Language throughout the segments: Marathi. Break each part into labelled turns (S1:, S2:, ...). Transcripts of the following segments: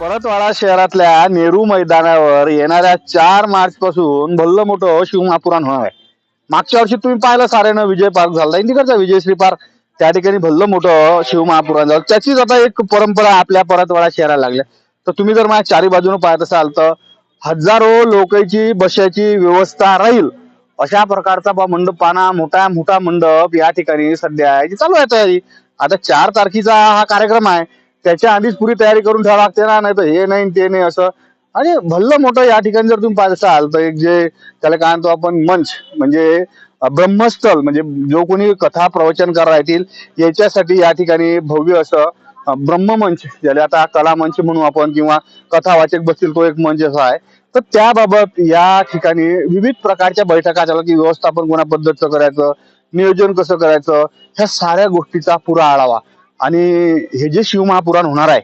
S1: परतवाडा शहरातल्या नेहरू मैदानावर येणाऱ्या चार मार्च पासून भल्ल मोठं शिवमहापुराण होणार आहे. मागच्या वर्षी तुम्ही पाहिलं साऱ्यानं विजय पार्क झाला तिकडचा विजयश्री पार्क त्या ठिकाणी भल्ल मोठं शिवमहापुराण झालं. त्याचीच आता एक परंपरा आपल्या परतवाडा शहराला लागल्या तर तुम्ही जर माझ्या चारी बाजूने पाहत असाल तर हजारो लोकांची बसायची व्यवस्था राहील. अशा प्रकारचा मंडप मंडपाना मोठा मोठा मंडप या ठिकाणी सध्या आहे चालू आहे तयारी. आता चार तारखेचा हा कार्यक्रम आहे. त्याच्या आधीच पुरी तयारी करून ठेवा लागते ना नाही तर हे नाही ते नाही असं. आणि भल्लं मोठं या ठिकाणी जर तुम्ही पाहत असाल तर एक जे त्याला काय म्हणतो आपण मंच म्हणजे ब्रह्मस्थल म्हणजे जो कोणी कथा प्रवचनकार राहतील याच्यासाठी या ठिकाणी भव्य असं ब्रह्ममंच ज्याला आता कला मंच म्हणू आपण किंवा कथा वाचक बसतील तो एक मंच असा आहे. तर त्याबाबत या ठिकाणी विविध प्रकारच्या बैठका झाल्या की व्यवस्थापन कोणा पद्धतीचं करायचं नियोजन कसं करायचं ह्या साऱ्या गोष्टीचा पुरा आढावा. आणि हे जे शिवमहापुराण होणार आहे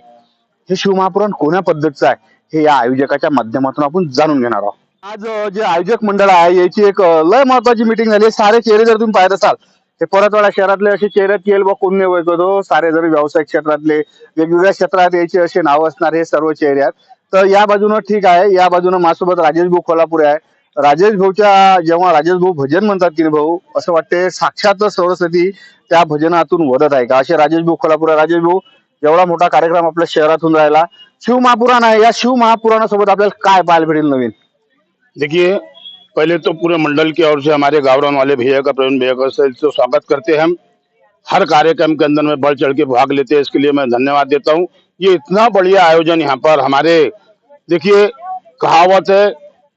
S1: हे शिवमहापुराण कोण्या पद्धतीचं आहे हे या आयोजकाच्या माध्यमातून आपण जाणून घेणार आहोत. आज जे आयोजक मंडळ आहे याची एक लय महत्वाची मिटिंग झाली. सारे चेहरे जर तुम्ही पाहत असाल ते परतवाडा शहरातले असे चेहऱ्यात येईल बा कोण नाही सारे जर व्यावसायिक क्षेत्रातले वेगवेगळ्या क्षेत्रात यायचे असे नाव असणार हे सर्व चेहरे आहेत. तर या बाजूनं ठीक आहे या बाजूनं माझ्यासोबत राजेश भाऊ कोल्हापूर आहे. राजेश भाऊच्या जेव्हा राजेश भाऊ भजन म्हणतात की भाऊ असं वाटते साक्षात सरस्वती त्या भजनातून वदत आहे का? असे राजेश भाऊ कोल्हापूर राजेश भाऊ एवढा मोठा कार्यक्रम आपल्या शहरातून राहिला. शिव महापुराण आहे. या शिव महापुराणासोबत आपल्याला काय पाहायला भेटेल नवीन?
S2: देखिए पहले तो पूरे मंडल की ओर से हमारे गावरान वाले भैया का प्रवीण भैया का तो स्वागत करते हैं हम। हर कार्यक्रम के अंदर में बढ़ चढ़ के भाग लेते हैं इसके लिए मैं धन्यवाद देता हूँ। ये इतना बढ़िया आयोजन यहाँ पर हमारे देखिए कहावत है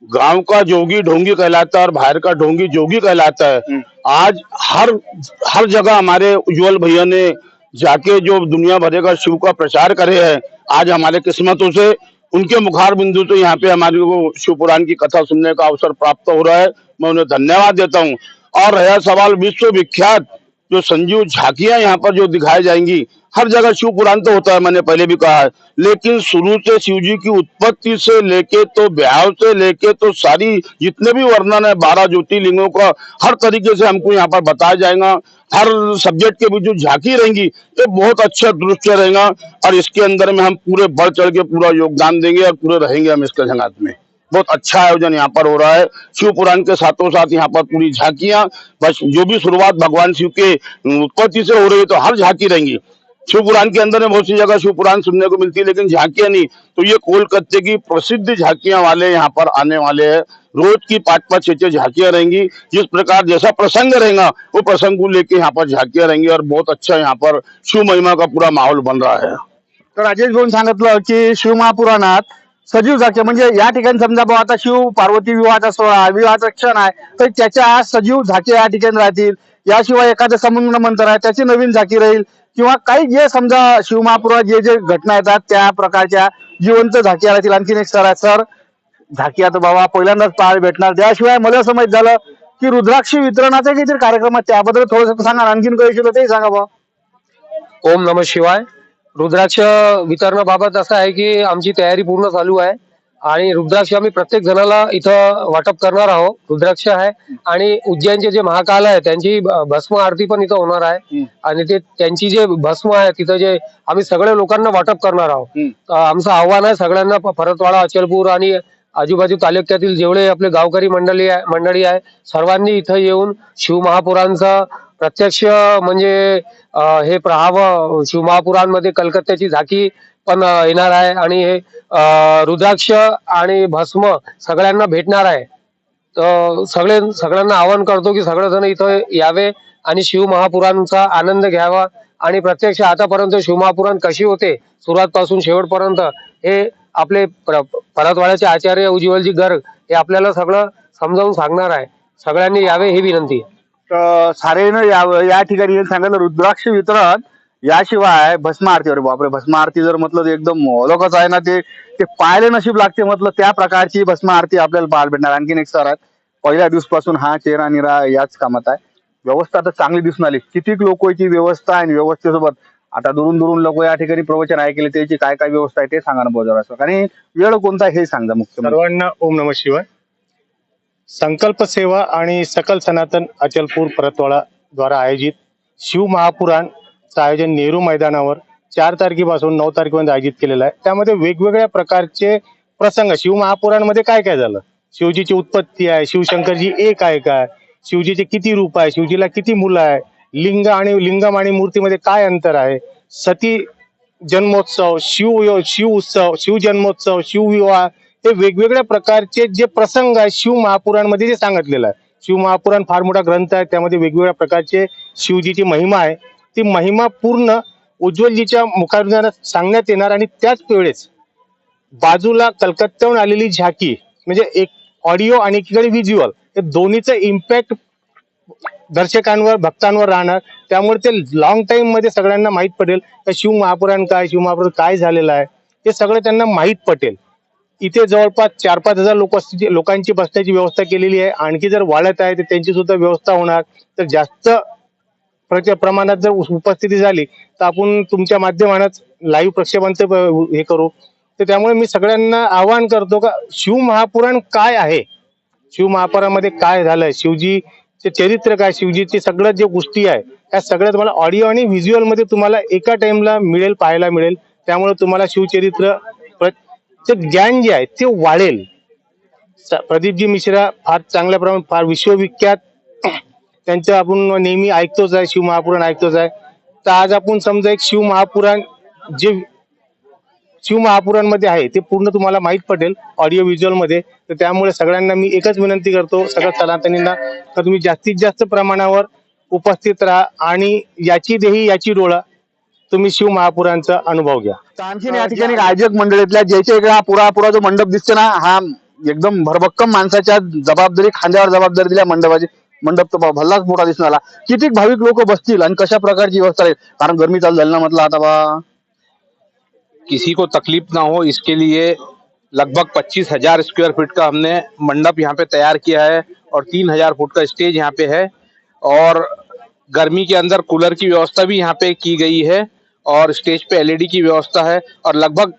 S2: गाँव का जोगी ढोंगी कहलाता है और बाहर का ढोंगी जोगी कहलाता है। आज हर हर जगह हमारे उज्जवल भैया ने जाके जो दुनिया भरे का शिव का प्रचार करे है आज हमारे किस्मतों से उनके मुखार बिंदु तो यहाँ पे हमारे को शिव पुराण की कथा सुनने का अवसर प्राप्त हो रहा है। मैं उन्हें धन्यवाद देता हूँ। और रहा सवाल विश्व विख्यात जो संजीव झांकियाँ यहाँ पर जो दिखाई जाएँगी, हर जगह शिव पुराण तो होता है, मैंने पहले भी कहा है। लेकिन शुरू से शिव जी की उत्पत्ति से लेके तो ब्याह से लेके तो सारी जितने भी वर्णन है, बारह ज्योतिर्लिंगों का, हर तरीके से हमको यहाँ पर बताया जाएगा। हर सब्जेक्ट के भी जो झांकी रहेंगी, ये बहुत अच्छा दृश्य रहेगा और इसके अंदर में हम पूरे बढ़ चढ़ के पूरा योगदान देंगे और पूरे रहेंगे हम इसके संगात में। बहुत अच्छा आयोजन यहाँ पर हो रहा है। शिव पुराण के साथों साथ यहाँ पर पूरी झांकियाँ, बस जो भी शुरुआत भगवान शिव के उत्पत्ति से हो रही है तो हर झांकी रहेंगी। शिव पुराण के अंदर में बहुत सी जगह शिव पुराण सुनने को मिलती है, लेकिन झांकियाँ नहीं। तो ये कोलकाते की प्रसिद्ध झांकियाँ वाले यहाँ पर आने वाले हैं। रोज की पाँच पाँच छह छह झांकियाँ रहेंगी। जिस प्रकार जैसा प्रसंग रहेगा, वो प्रसंग को लेके यहाँ पर झांकियाँ रहेंगी और बहुत अच्छा यहाँ पर शिव महिमा का पूरा माहौल बन रहा है।
S1: तर राजेश भाऊन सांगितलं की शिव महापुराणात सजीव झाके म्हणजे या ठिकाणी समजा बा आता शिव पार्वती विवाहाचा सोहळा आहे, विवाहाचा क्षण आहे तर त्याच्या सजीव झाके या ठिकाणी राहतील. याशिवाय एखादं समुद्र मंत्र आहे त्याची नवीन झाकी राहील. किंवा काही जे समजा शिवमहापुरात जे जे घटना येतात त्या प्रकारच्या जिवंत झाक्या राहतील. आणखीन एक सर आहे सर झाकी आता बाबा पहिल्यांदाच पाहायला भेटणार. त्याशिवाय मला असं माहीत झालं की रुद्राक्ष वितरणाचा काहीतरी कार्यक्रम आहे त्याबद्दल थोडस सांगा. आणखीन काही इच्छित ते सांगा बा
S3: ओम नम शिवाय. रुद्राक्ष वितरणाबाबत असं आहे की आमची तयारी पूर्ण चालू आहे. आणि रुद्राक्ष आम्ही प्रत्येक जणाला इथं वाटप करणार आहोत. रुद्राक्ष आहे. आणि उज्जैनचे जे महाकाल आहे त्यांची भस्म आरती पण इथं होणार आहे. आणि ते त्यांची जे भस्म आहे तिथं जे आम्ही सगळ्या लोकांना वाटप करणार आहोत. आमचं आव्हान आहे सगळ्यांना परतवाडा अचलपूर आणि आजूबाजू तालुक्यातील जेवढे आपले गावकरी मंडळी मंडळी आहे सर्वांनी इथं येऊन शिव महापुरांचा प्रत्यक्ष म्हणजे हे प्रहाव शिव महापुरांमध्ये कलकत्त्याची झाकी पण येणार आहे आणि हे रुद्राक्ष आणि भस्म सगळ्यांना भेटणार आहे. तर सगळे सगळ्यांना आवाहन करतो की सगळेजण इथं यावे आणि शिवमहापुरांचा आनंद घ्यावा. आणि प्रत्यक्ष आतापर्यंत शिवमहापुराण कशी होते सुरुवात पासून शेवटपर्यंत हे आपले परतवाड्याचे आचार्य उज्ज्वलजी गर्ग हे आपल्याला सगळं समजावून सांगणार आहे. सगळ्यांनी यावे ही विनंती. आहे
S1: सारेनं या या ठिकाणी हे सांगितलं रुद्राक्ष वितरण याशिवाय भस्म आरती अरे बापरे भस्म आरती जर म्हटलं एकदम ओळखच आहे ना ते ते पाहायला नशीब लागते म्हटलं त्या प्रकारची भस्म आरती आपल्याला पाहायला भेटणार. आणखीन एक सर आहेत पहिल्या दिवसपासून हा चेहरा निरा याच कामात आहे. व्यवस्था तर चांगली दिसून आली. कितीक लोकांची व्यवस्था आणि व्यवस्थेसोबत? आता दुरून दुरून लोक या ठिकाणी प्रवचन ऐकले त्याची काय काय व्यवस्था आहे ते सांगा ना बोजर असं आणि वेळ कोणता आहे हे सांगा मुख्य
S4: सर्वांना ओम नम शिवाय. संकल्प सेवा आणि सकल सनातन अचलपूर परतवाडा द्वारा आयोजित शिव महापुराणचं आयोजन नेहरू मैदानावर चार तारखेपासून नऊ तारखेपर्यंत आयोजित केलेला आहे. त्यामध्ये वेगवेगळ्या प्रकारचे प्रसंग शिवमहापुराणमध्ये काय काय झालं? शिवजीची उत्पत्ती आहे शिवशंकरजी एक आहे काय शिवजीचे किती रूप आहे? शिवजीला किती मुलं आहे? लिंग आणि लिंगम आणि मूर्तीमध्ये काय अंतर आहे? सती जन्मोत्सव शिव शिव उत्सव शिव जन्मोत्सव शिवविवाह ते वेगवेगळ्या प्रकारचे जे प्रसंग आहेत शिव महापुराणमध्ये जे सांगितलेलं आहे. शिव महापुराण फार मोठा ग्रंथ आहे त्यामध्ये वेगवेगळ्या प्रकारचे शिवजीची महिमा आहे. ती महिमा पूर्ण उज्ज्वलजीच्या मुखारून सांगण्यात येणार आणि त्याच वेळेस बाजूला कलकत्त्याहून आलेली झाकी म्हणजे एक ऑडिओ आणि एकीकडे व्हिज्युअल हे दोन्हीचं इम्पॅक्ट दर्शकांवर भक्तांवर राहणार. त्यामुळे ते लॉंग टाइममध्ये सगळ्यांना माहीत पडेल तर शिव महापुराण काय शिव महापुराण काय झालेलं आहे हे सगळं त्यांना माहीत पटेल. इथे जवळपास चार पाच हजार लोक लोकांची बसण्याची व्यवस्था केलेली आहे. आणखी जर वाढत आहे तर त्यांची सुद्धा व्यवस्था होणार. तर जास्त प्रमाणात जर उपस्थिती झाली तर आपण तुमच्या माध्यमानच लाईव्ह प्रक्षेपणचं हे करू. तर त्यामुळे मी सगळ्यांना आवाहन करतो का शिव महापुराण काय आहे? शिव महापुराणामध्ये काय झालंय? शिवजीचे चरित्र काय? शिवजीचे सगळं जे गोष्टी आहे त्या सगळ्या तुम्हाला ऑडिओ आणि व्हिज्युअलमध्ये तुम्हाला एका टाइमला मिळेल पाहायला मिळेल. त्यामुळे तुम्हाला शिवचरित्र ते ज्ञान जे आहे ते वाढेल. स- प्रदीपजी मिश्रा फार चांगल्या प्रमाणात फार विश्वविख्यात. त्यांचं आपण नेहमी ऐकतोच आहे शिव महापुराण ऐकतोच आहे. तर आज आपण समजा एक शिव महापुराण जे शिव आहे ते पूर्ण तुम्हाला माहीत पडेल ऑडिओ व्हिज्युअलमध्ये तर त्यामुळे सगळ्यांना मी एकच विनंती करतो सगळ्या सनातनींना तर तुम्ही जास्तीत जास्त प्रमाणावर उपस्थित राहा आणि याची देही याची डोळा तुम्ही शिव महापुराणचा अनुभव घ्या.
S1: आणखीन या ठिकाणी आयोजक मंडळीतल्या ज्याच्या इकडे हा पुरा पुरा जो मंडप दिसतो ना हा एकदम भरभक्कम माणसाच्या जबाबदारी खांद्यावर जबाबदारी दिल्या मंडपाची मंडप तर भल्लाच मोठा दिसून आला. किती भाविक लोक बसतील आणि कशा प्रकारची व्यवस्था राहील कारण गरमी चालू झाली ना म्हटलं आता बा.
S5: किसी को तकलीफ ना हो इसके लिए लगभग पच्चीस हजार स्क्वायर फीट का हमने मंडप यहाँ पे तैयार किया है और तीन हजार फुट का स्टेज यहाँ पे है और गर्मी के अंदर कूलर की व्यवस्था भी यहाँ पे की गई है। और स्टेज पे एलईडी की व्यवस्था है और लगभग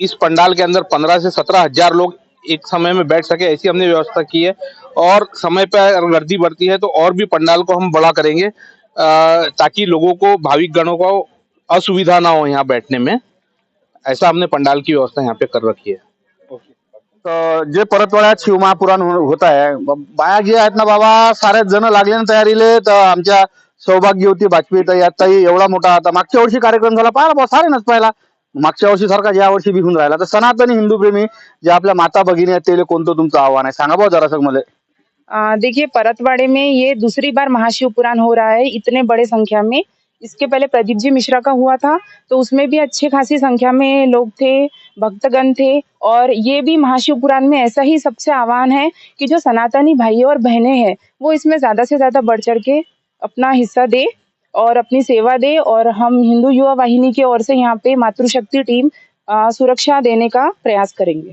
S5: इस पंडाल के अंदर पंद्रह से सत्रह हज़ार लोग एक समय में बैठ सके, ऐसी हमने व्यवस्था की है। और समय पर गर्दी बढ़ती है तो और भी पंडाल को हम बड़ा करेंगे ताकि लोगों को, भाविक गणों को असुविधा ना हो यहाँ बैठने में। ऐसा हमने पंडाल की व्यवस्था यहाँ पे कर रखी है।
S1: तर जे शिवमहापुराण हो- होत ब- बाया जे आहेत ना बाबा सारेच जण लागले ना तयारीले तर आमच्या सौभाग्यवती वाजपेयी ताई आताही एवढा मोठा आता. मागच्या वर्षी कार्यक्रम झाला. पाहिला बा सारेनच पाहिला. मागच्या वर्षी सारखा या वर्षी होऊन राहिला. सनातनी हिंदू प्रेमी जे आपल्या माता भगिनी आहेत त्याला कोणतं तुमचं आव्हान आहे? सांगा भाऊ जरासं मला.
S6: आ, देखिए परतवाड़े में ये दूसरी बार महाशिव पुराण हो रहा है. इतने बड़े संख्या में. इसके पहले प्रदीप जी मिश्रा का हुआ था तो उसमें भी अच्छी खासी संख्या में लोग थे भक्तगण थे और ये भी महाशिव पुराण में ऐसा ही सबसे आह्वान है कि जो सनातनी भाई और बहनें हैं वो इसमें ज़्यादा से ज़्यादा बढ़ चढ़ के अपना हिस्सा दे और अपनी सेवा दे और हम हिंदू युवा वाहिनी की ओर से यहाँ पे मातृशक्ति टीम आ, सुरक्षा देने का प्रयास करेंगे।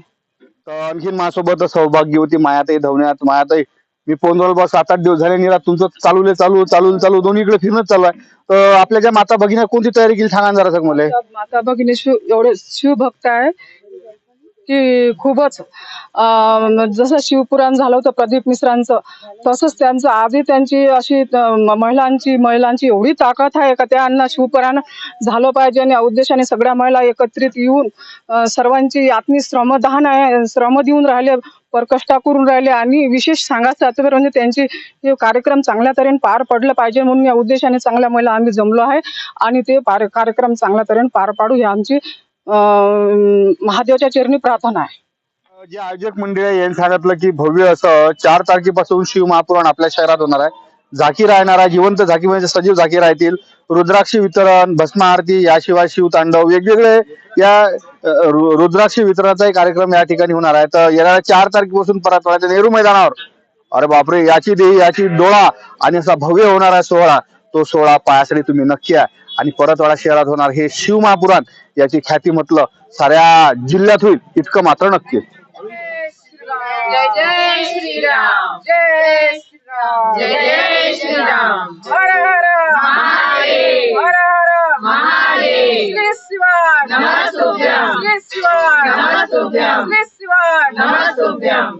S1: तर आणखीन माझ्यासोबत सौभाग्यवती मायाताई धवण्यात मायाताई मी फोनवर बस सात आठ दिवस झाले निरा तुमचं चालू चालू चालू चालू दोन्हीकडे फिरणंच चालू आहे. तर आपल्या ज्या माता भगिनी कोणती तयारी केली सांगा ना जरासं मला.
S7: माता भगिनी शिव एवढे शिवभक्त आहे की खूपच जसं शिवपुराण झालं होतं प्रदीप मिश्रांचं तसंच त्यांचं आधी त्यांची अशी महिलांची महिलांची एवढी ताकद आहे का त्यांना शिवपुराण झालं पाहिजे आणि या उद्देशाने सगळ्या महिला एकत्रित येऊन सर्वांची आत्मी श्रमदान आहे श्रम देऊन राहिले परकष्टा करून राहिले आणि विशेष सांगायचं आता तर म्हणजे त्यांची हे कार्यक्रम चांगल्या तऱ्हेने पार पडलं पाहिजे म्हणून या उद्देशाने चांगल्या महिला आम्ही जमलो आहे आणि ते पार कार्यक्रम चांगल्या तऱ्हेने पार पाडू ही आमची महादेवाच्या चरणी प्रार्थना आहे.
S1: जे आयोजक मंडळ आहे यांनी सांगितलं की भव्य असं चार तारखेपासून शिव महापुराण आपल्या शहरात होणार आहे. झाकी राहणार आहे जिवंत झाकी म्हणजे सजीव झाकी राहतील. रुद्राक्षी वितरण भस्मा आरती याशिवाय शिव तांडव वेगवेगळे या रुद्राक्षी वितरणाचा कार्यक्रम या ठिकाणी होणार आहे. तर येणाऱ्या चार तारखेपासून परत नेहरू मैदानावर. अरे बापरे याची देही याची डोळा आणि असा भव्य होणार आहे सोहळा. तो सोहळा पायासाठी तुम्ही नक्की आहे आणि परतवाडा शहरात होणार हे शिव महापुराण याची ख्याती म्हटलं साऱ्या जिल्ह्यात होईल इतकं मात्र नक्की
S6: जय जय श्रीराम. जय श्रीराम. जय जय श्रीराम. हर हर. महादेव. हर हर. महादेव. श्री शिवाय. नमः तुभ्यं श्री शिवाय. नमः तुभ्यं श्री शिवाय. नमः तुभ्यं